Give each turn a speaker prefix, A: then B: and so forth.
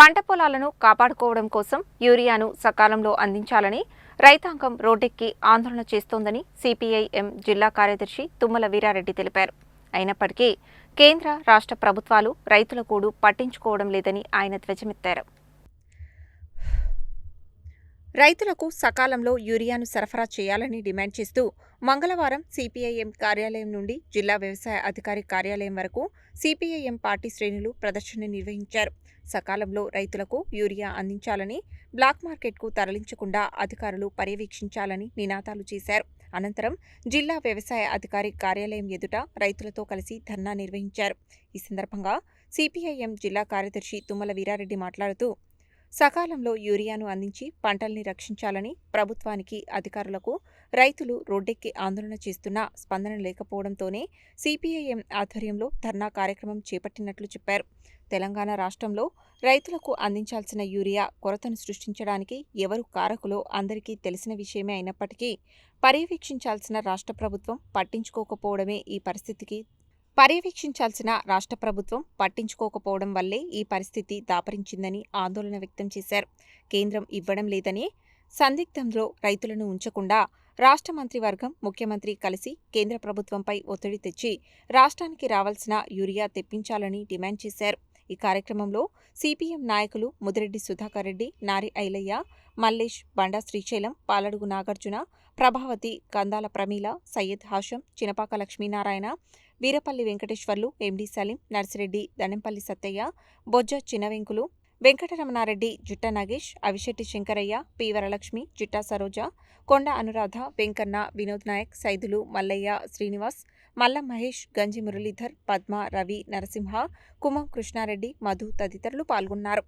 A: పంట పొలాలను కాపాడుకోవడం కోసం యూరియాను సకాలంలో అందించాలని రైతాంగం రోడ్డెక్కి ఆందోళన చేస్తోందని సిపిఐఎం జిల్లా కార్యదర్శి తుమ్మల వీరారెడ్డి తెలిపారు. అయినప్పటికీ కేంద్ర రాష్ట్ర ప్రభుత్వాలు రైతుల కూడు పట్టించుకోవడం లేదని ఆయన ధ్వజమెత్తారు. రైతులకు సకాలంలో యూరియాను సరఫరా చేయాలని డిమాండ్ చేస్తూ మంగళవారం సిపిఐఎం కార్యాలయం నుండి జిల్లా వ్యవసాయ అధికారి కార్యాలయం వరకు సిపిఐఎం పార్టీ శ్రేణులు ప్రదర్శన నిర్వహించారు. సకాలంలో రైతులకు యూరియా అందించాలని బ్లాక్ మార్కెట్కు తరలించకుండా అధికారులు పర్యవేక్షించాలని నినాదాలు చేశారు. అనంతరం జిల్లా వ్యవసాయ అధికారి కార్యాలయం ఎదుట రైతులతో కలిసి ధర్నా నిర్వహించారు. ఈ సందర్భంగా సిపిఐఎం జిల్లా కార్యదర్శి తుమ్మల వీరారెడ్డి మాట్లాడుతూ సకాలంలో యూరియాను అందించి పంటల్ని రక్షించాలని ప్రభుత్వానికి అధికారులకు రైతులు రోడ్డెక్కి ఆందోళన చేస్తున్నా స్పందన లేకపోవడంతోనే సిపిఐఎం ఆధ్వర్యంలో ధర్నా కార్యక్రమం చేపట్టినట్లు చెప్పారు. తెలంగాణ రాష్ట్రంలో రైతులకు అందించాల్సిన యూరియా కొరతను సృష్టించడానికి ఎవరు కారకులో అందరికీ తెలిసిన విషయమే అయినప్పటికీ పర్యవేక్షించాల్సిన రాష్ట్ర ప్రభుత్వం పట్టించుకోకపోవడమే ఈ పరిస్థితికి పర్యవేక్షించాల్సిన రాష్ట్ర ప్రభుత్వం పట్టించుకోకపోవడం వల్లే ఈ పరిస్థితి దాపరించిందని ఆందోళన వ్యక్తం చేశారు. కేంద్రం ఇవ్వడం లేదని సందిగ్ధంలో రైతులను ఉంచకుండా రాష్ట్ర మంత్రివర్గం ముఖ్యమంత్రి కలిసి కేంద్ర ప్రభుత్వంపై ఒత్తిడి తెచ్చి రాష్ట్రానికి రావాల్సిన యూరియా తెప్పించాలని డిమాండ్ చేశారు. ఈ కార్యక్రమంలో సిపిఎం నాయకులు ముదిరెడ్డి సుధాకర్ రెడ్డి నారి ఐలయ్య మల్లేష్ బండా శ్రీశైలం పాలడుగు నాగార్జున ప్రభావతి కందాల ప్రమీల సయ్యద్ హాషం చినపాక లక్ష్మీనారాయణ వీరపల్లి వెంకటేశ్వర్లు ఎండి సలీం నర్సిరెడ్డి దనంపల్లి సత్తయ్య బొజ్జ చిన్నవెంకులు వెంకటరమణారెడ్డి జుట్ట నాగేష్ అవిశెట్టి శంకరయ్య పి వరలక్ష్మి జుట్టా సరోజ కొండ అనురాధ వెంకన్న వినోద్ నాయక్ సైదులు మల్లయ్య శ్రీనివాస్ మల్లం మహేష్ గంజి మురళీధర్ పద్మ రవి నరసింహ కుమం కృష్ణారెడ్డి మధు తదితరులు పాల్గొన్నారు.